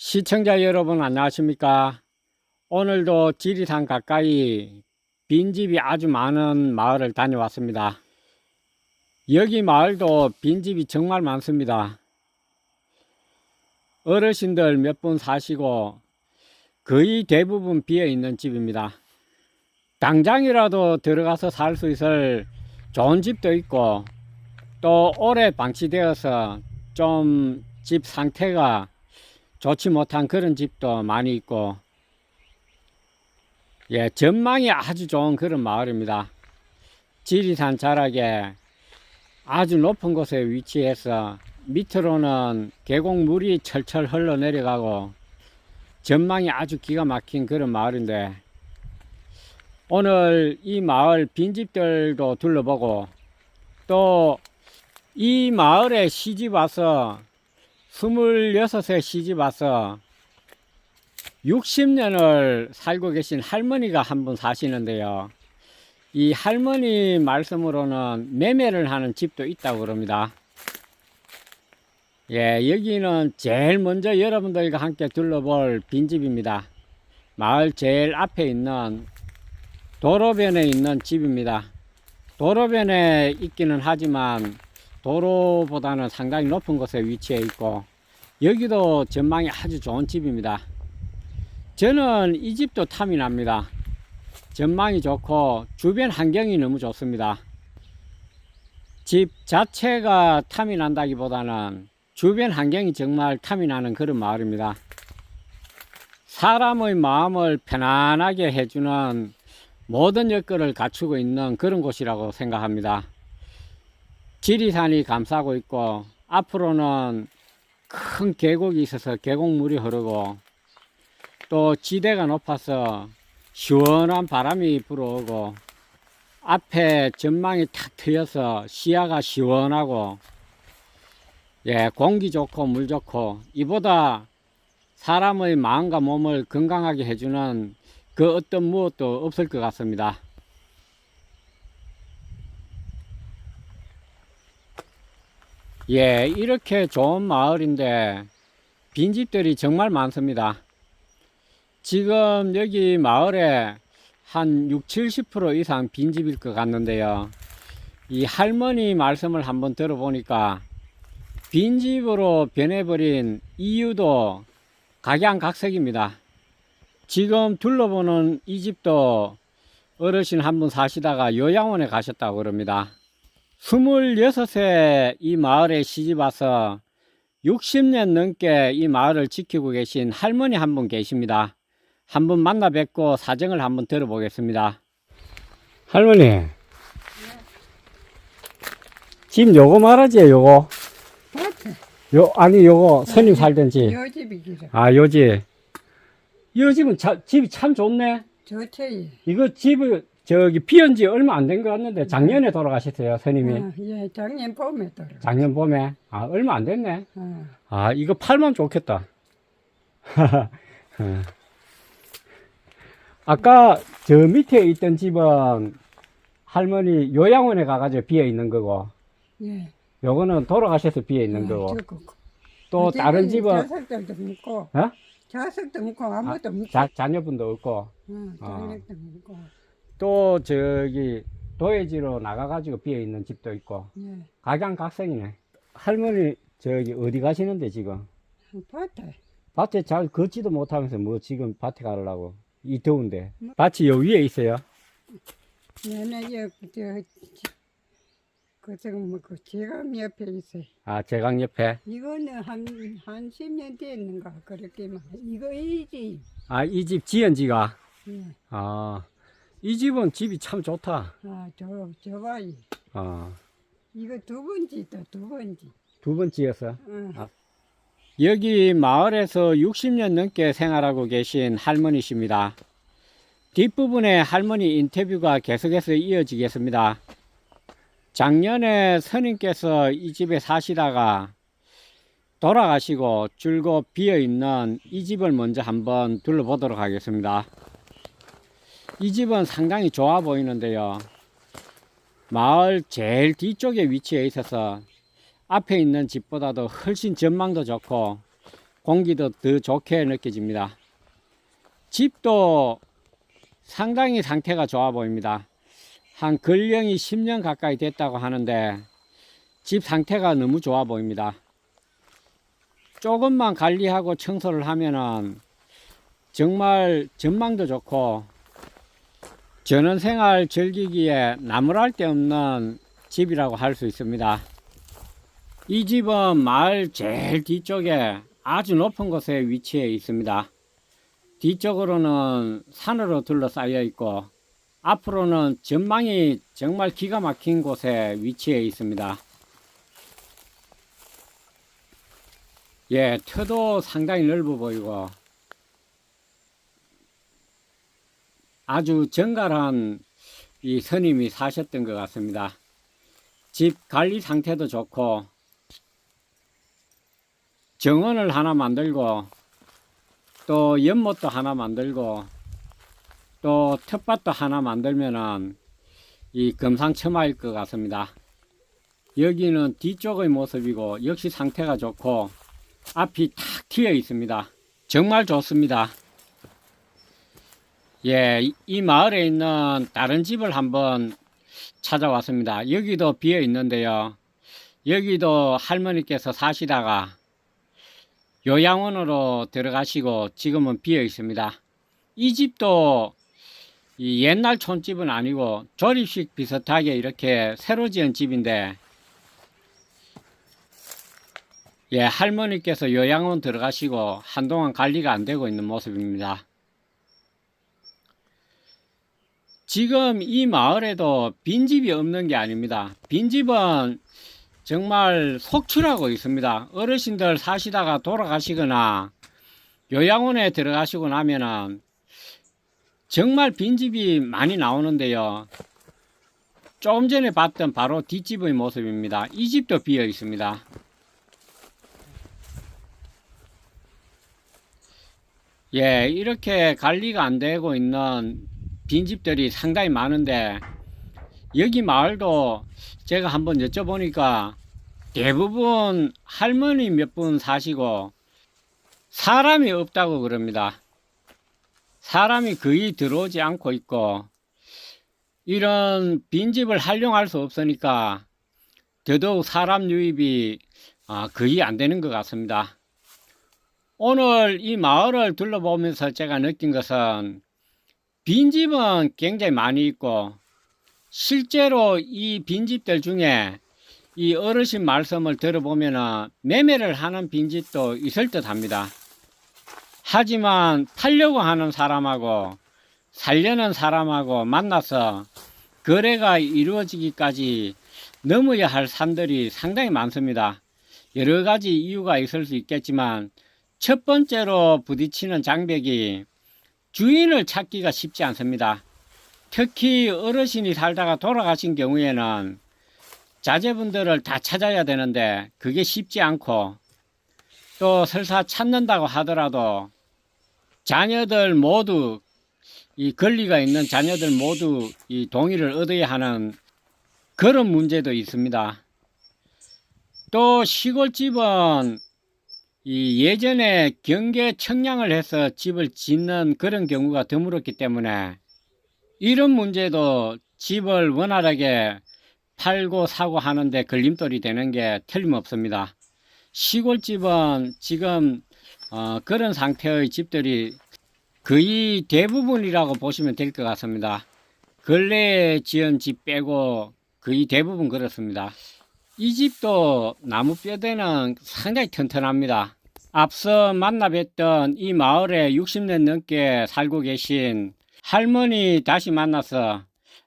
시청자 여러분 안녕하십니까? 오늘도 지리산 가까이 빈집이 아주 많은 마을을 다녀왔습니다. 여기 마을도 빈집이 정말 많습니다. 어르신들 몇 분 사시고 거의 대부분 비어 있는 집입니다. 당장이라도 들어가서 살 수 있을 좋은 집도 있고 또 오래 방치되어서 좀 집 상태가 좋지 못한 그런 집도 많이 있고 예 전망이 아주 좋은 그런 마을입니다. 지리산 자락에 아주 높은 곳에 위치해서 밑으로는 계곡물이 철철 흘러내려가고 전망이 아주 기가 막힌 그런 마을인데 오늘 이 마을 빈집들도 둘러보고 또 이 마을에 시집 와서 26세 시집 와서 60년을 살고 계신 할머니가 한 분 사시는데요. 이 할머니 말씀으로는 매매를 하는 집도 있다고 그럽니다. 예, 여기는 제일 먼저 여러분들과 함께 둘러볼 빈집입니다. 마을 제일 앞에 있는 도로변에 있는 집입니다. 도로변에 있기는 하지만 도로보다는 상당히 높은 곳에 위치해 있고 여기도 전망이 아주 좋은 집입니다. 저는 이 집도 탐이 납니다. 전망이 좋고 주변 환경이 너무 좋습니다. 집 자체가 탐이 난다기보다는 주변 환경이 정말 탐이 나는 그런 마을입니다. 사람의 마음을 편안하게 해주는 모든 여건을 갖추고 있는 그런 곳이라고 생각합니다. 지리산이 감싸고 있고 앞으로는 큰 계곡이 있어서 계곡물이 흐르고 또 지대가 높아서 시원한 바람이 불어오고 앞에 전망이 탁 트여서 시야가 시원하고 예 공기 좋고 물 좋고 이보다 사람의 마음과 몸을 건강하게 해주는 그 어떤 무엇도 없을 것 같습니다. 예, 이렇게 좋은 마을인데 빈집들이 정말 많습니다. 지금 여기 마을에 한 6, 70% 이상 빈집일 것 같는데요. 이 할머니 말씀을 한번 들어보니까 빈집으로 변해버린 이유도 각양각색입니다. 지금 둘러보는 이 집도 어르신 한 분 사시다가 요양원에 가셨다고 그럽니다. 26세 이 마을에 시집 와서 60년 넘게 이 마을을 지키고 계신 할머니 한 분 계십니다. 한번 만나 뵙고 사정을 한번 들어보겠습니다. 할머니. 집 요거 말하지, 요거. 밭에 요, 아니, 요거, 스님 살던 집. 요 집이 길어. 아, 요 집. 이 집은 자, 집이 참 좋네. 좋지. 이거 집을, 저기, 비온 지 얼마 안 된 것 같는데, 작년에 돌아가셨어요, 스님이. 어, 예, 작년 봄에 떨어. 작년 봄에. 아, 얼마 안 됐네. 어, 아, 이거 팔면 좋겠다. 어. 아까 저 밑에 있던 집은 할머니 요양원에 가가지고 비어 있는 거고, 예. 요거는 돌아가셔서 비어 있는 어, 거고, 죽고. 또 다른 집은, 자석들도 먹고, 어? 자석도 먹고, 아무것도 먹고. 자, 자녀분도 없고, 어, 아. 자석도 먹고. 또 저기 도예지로 나가가지고 비어 있는 집도 있고, 예. 각양각색이네. 할머니 저기 어디 가시는데 지금? 밭에. 밭에 잘 걷지도 못하면서 뭐 지금 밭에 가려고 이 더운데 뭐? 밭이 요 위에 있어요 얘네, 여, 저, 그, 지금 뭐, 그, 지금 옆에 있어요. 아 제강 옆에 이거는 한, 한 10년 됐는가, 그렇게만. 이거 이지. 아이 집 지은 지가 예. 아 이 집은 집이 참 좋다 아, 저, 저 봐이. 어, 이거 두 번지다, 두 번지. 두번 지었어 어. 아. 여기 마을에서 60년 넘게 생활하고 계신 할머니십니다 뒷부분에 할머니 인터뷰가 계속해서 이어지겠습니다 작년에 스님께서 이 집에 사시다가 돌아가시고 줄곧 비어 있는 이 집을 먼저 한번 둘러보도록 하겠습니다. 이 집은 상당히 좋아 보이는데요. 마을 제일 뒤쪽에 위치해 있어서 앞에 있는 집보다도 훨씬 전망도 좋고 공기도 더 좋게 느껴집니다. 집도 상당히 상태가 좋아 보입니다. 한 근령이 10년 가까이 됐다고 하는데 집 상태가 너무 좋아 보입니다. 조금만 관리하고 청소를 하면은 정말 전망도 좋고 전원생활 즐기기에 나무랄 데 없는 집이라고 할 수 있습니다. 이 집은 마을 제일 뒤쪽에 아주 높은 곳에 위치해 있습니다. 뒤쪽으로는 산으로 둘러싸여 있고 앞으로는 전망이 정말 기가 막힌 곳에 위치해 있습니다. 예, 터도 상당히 넓어 보이고 아주 정갈한 이 스님이 사셨던 것 같습니다. 집 관리 상태도 좋고 정원을 하나 만들고 또 연못도 하나 만들고 또 텃밭도 하나 만들면은 이 금상첨화일 것 같습니다. 여기는 뒤쪽의 모습이고 역시 상태가 좋고 앞이 탁 트여 있습니다. 정말 좋습니다. 예, 이- 이 마을에 있는 다른 집을 한번 찾아왔습니다. 여기도 비어 있는데요. 여기도 할머니께서 사시다가 요양원으로 들어가시고 지금은 비어 있습니다. 이 집도 이 옛날 촌집은 아니고 조립식 비슷하게 이렇게 새로 지은 집인데 예, 할머니께서 요양원 들어가시고 한동안 관리가 안 되고 있는 모습입니다. 지금 이 마을에도 빈집이 없는 게 아닙니다. 빈집은 정말 속출하고 있습니다. 어르신들 사시다가 돌아가시거나 요양원에 들어가시고 나면은 정말 빈집이 많이 나오는데요. 조금 전에 봤던 바로 뒷집의 모습입니다. 이 집도 비어 있습니다. 예, 이렇게 관리가 안 되고 있는 빈집들이 상당히 많은데 여기 마을도 제가 한번 여쭤보니까 대부분 할머니 몇 분 사시고 사람이 없다고 그럽니다. 사람이 거의 들어오지 않고 있고 이런 빈집을 활용할 수 없으니까 더더욱 사람 유입이 아, 거의 안 되는 것 같습니다. 오늘 이 마을을 둘러보면서 제가 느낀 것은 빈집은 굉장히 많이 있고 실제로 이 빈집들 중에 이 어르신 말씀을 들어보면 매매를 하는 빈집도 있을 듯 합니다. 하지만 팔려고 하는 사람하고 살려는 사람하고 만나서 거래가 이루어지기까지 넘어야 할 산들이 상당히 많습니다. 여러 가지 이유가 있을 수 있겠지만 첫 번째로 부딪히는 장벽이 주인을 찾기가 쉽지 않습니다. 특히 어르신이 살다가 돌아가신 경우에는 자제분들을 다 찾아야 되는데 그게 쉽지 않고 또 설사 찾는다고 하더라도 자녀들 모두 이 권리가 있는 자녀들 모두 이 동의를 얻어야 하는 그런 문제도 있습니다. 또 시골집은 이 예전에 경계 청량을 해서 집을 짓는 그런 경우가 드물었기 때문에 이런 문제도 집을 원활하게 팔고 사고 하는데 걸림돌이 되는 게 틀림없습니다. 시골집은 지금 어, 그런 상태의 집들이 거의 대부분이라고 보시면 될 것 같습니다. 근래에 지은 집 빼고 거의 대부분 그렇습니다. 이 집도 나무 뼈대는 상당히 튼튼합니다. 앞서 만나 뵀던 이 마을에 60년 넘게 살고 계신 할머니 다시 만나서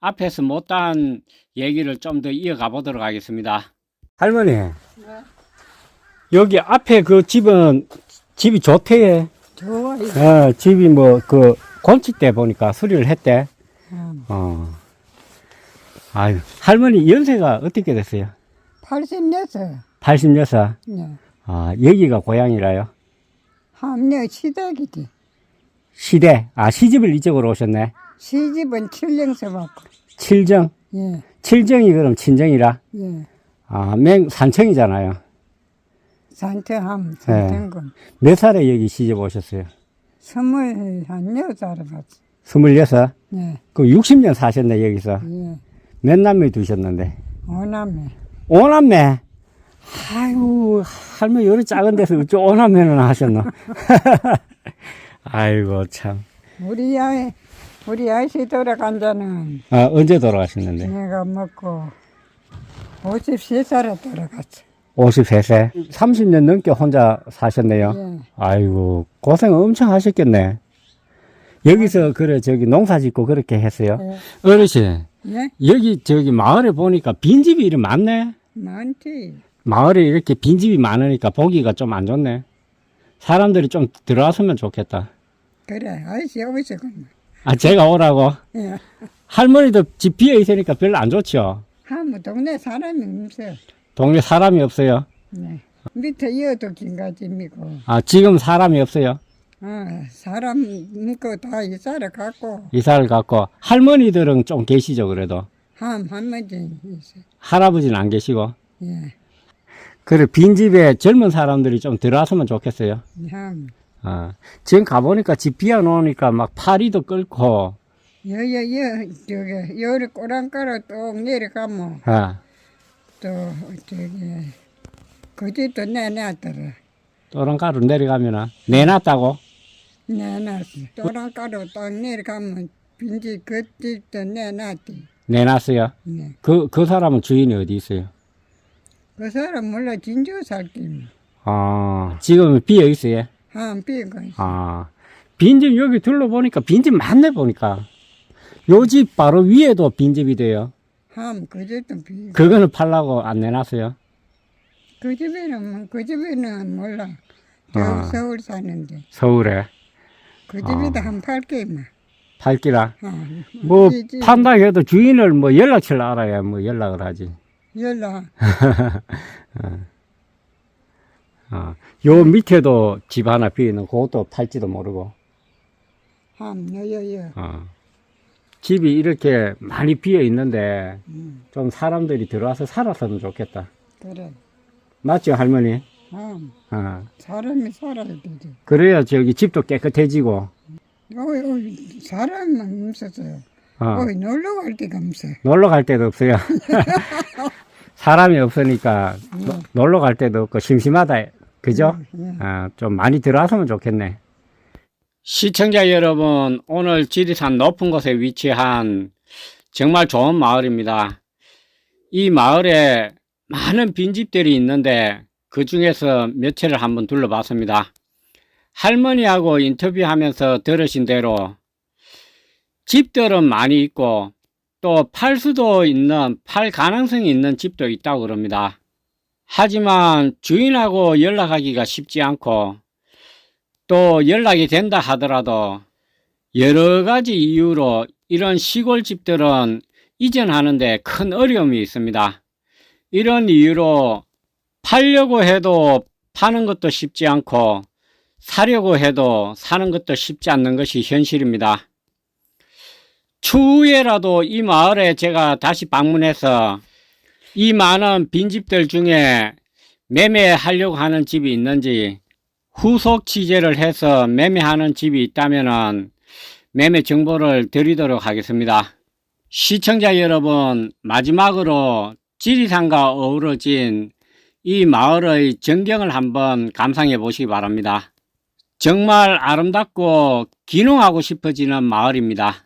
앞에서 못한 얘기를 좀 더 이어가 보도록 하겠습니다. 할머니, 여기 앞에 그 집은 집이 좋대요. 좋아. 어, 집이 뭐그 건축 때 보니까 수리를 했대. 어. 아유, 할머니 연세가 어떻게 됐어요? 86. 86. 네. 아, 여기가 고향이라요. 함녀 시댁이지. 시대. 아, 시집을 이쪽으로 오셨네. 시집은 칠령서 받고. 칠정. 예, 칠정이 그럼 친정이라. 예. 아, 맹 산청이잖아요. 산태함, 네. 산태군. 몇 살에 여기 시집 오셨어요? 스물 한 여섯 살았지. 스물여섯? 네, 그럼 60년 사셨네, 여기서. 예. 몇 남매 두셨는데? 오남매. 오남매? 아이고, 할머니 요리 작은 데서 어쩌 오남매는 하셨노? 아이고, 참. 우리 아이, 우리 아이씨 돌아간다는 아, 언제 돌아가셨는데? 내가 먹고 53살에 돌아갔어. 53세? 30년 넘게 혼자 사셨네요. 예. 아이고, 고생 엄청 하셨겠네. 여기서, 그래, 저기 농사 짓고 그렇게 했어요. 예. 어르신, 예? 여기, 저기 마을에 보니까 빈집이 이리 많네? 많지. 마을에 이렇게 빈집이 많으니까 보기가 좀 안 좋네. 사람들이 좀 들어왔으면 좋겠다. 그래, 아이씨 여기서 그만. 아, 제가 오라고? 예. 할머니도 집 비어 있으니까 별로 안 좋죠? 한뭐 동네 사람이 없어. 동네 사람이 없어요? 네. 밑에 이어도 긴가집이고, 아, 지금 사람이 없어요? 어, 사람 있고 다 이사를 갖고, 이사를 갖고. 할머니들은 좀 계시죠, 그래도? 함, 한번지 있어. 할아버지는 안 계시고. 예. 그래, 빈집에 젊은 사람들이 좀 들어왔으면 좋겠어요. 함. 아, 지금 가보니까 집 비어 놓으니까 막 파리도 끓고, 여, 여, 여, 저기, 여리 꼬랑가로 또 내려가면, 아, 또, 저기, 그 집도 내놨더라. 또랑가루 내려가면은, 내놨다고? 내놨어. 꼬랑가로 딱 내려가면, 빈집 그 집도 내놨지. 내놨어요. 네. 그, 그 사람은 주인이 어디 있어요? 그 사람 몰라 진주 살기. 아, 지금 비어 있어요? 함, 비고 있어. 아, 빈집 여기 둘러보니까 빈집 많네 보니까. 요 집 바로 위에도 빈집이 돼요. 함, 그 집도 비고. 그거는 팔라고 안 내놨어요. 그 집에는, 뭐, 그 집에는 몰라. 저 아. 서울 사는데. 서울에. 그 집에도 한 팔게, 막. 팔기라. 어, 뭐, 판다 해도 주인을 뭐 연락처를 알아야 뭐 연락을 하지. 연락. 어. 요 밑에도 집 하나 비어있는 그것도 팔지도 모르고. 함, 여 여 여. 어. 집이 이렇게 많이 비어 있는데 음, 좀 사람들이 들어와서 살았으면 좋겠다. 그래. 맞죠, 할머니? 함, 어. 사람이 살아야 되지. 그래야 저기 집도 깨끗해지고, 어이, 어이, 사람만 없었어요. 어. 어이, 놀러 갈 데가 없어. 놀러 갈 데도 없어요. 사람이 없으니까 노- 놀러 갈 데도 없고 심심하다. 그죠? 예. 아, 좀 많이 들어왔으면 좋겠네. 시청자 여러분, 오늘 지리산 높은 곳에 위치한 정말 좋은 마을입니다. 이 마을에 많은 빈집들이 있는데 그 중에서 몇 채를 한번 둘러봤습니다. 할머니하고 인터뷰하면서 들으신 대로 집들은 많이 있고 또 팔 수도 있는, 팔 가능성이 있는 집도 있다고 그럽니다. 하지만 주인하고 연락하기가 쉽지 않고 또 연락이 된다 하더라도 여러 가지 이유로 이런 시골 집들은 이전하는데 큰 어려움이 있습니다. 이런 이유로 팔려고 해도 파는 것도 쉽지 않고 사려고 해도 사는 것도 쉽지 않는 것이 현실입니다. 추후에라도 이 마을에 제가 다시 방문해서 이 많은 빈집들 중에 매매하려고 하는 집이 있는지 후속 취재를 해서 매매하는 집이 있다면 매매 정보를 드리도록 하겠습니다. 시청자 여러분, 마지막으로 지리산과 어우러진 이 마을의 전경을 한번 감상해 보시기 바랍니다. 정말 아름답고 기농하고 싶어지는 마을입니다.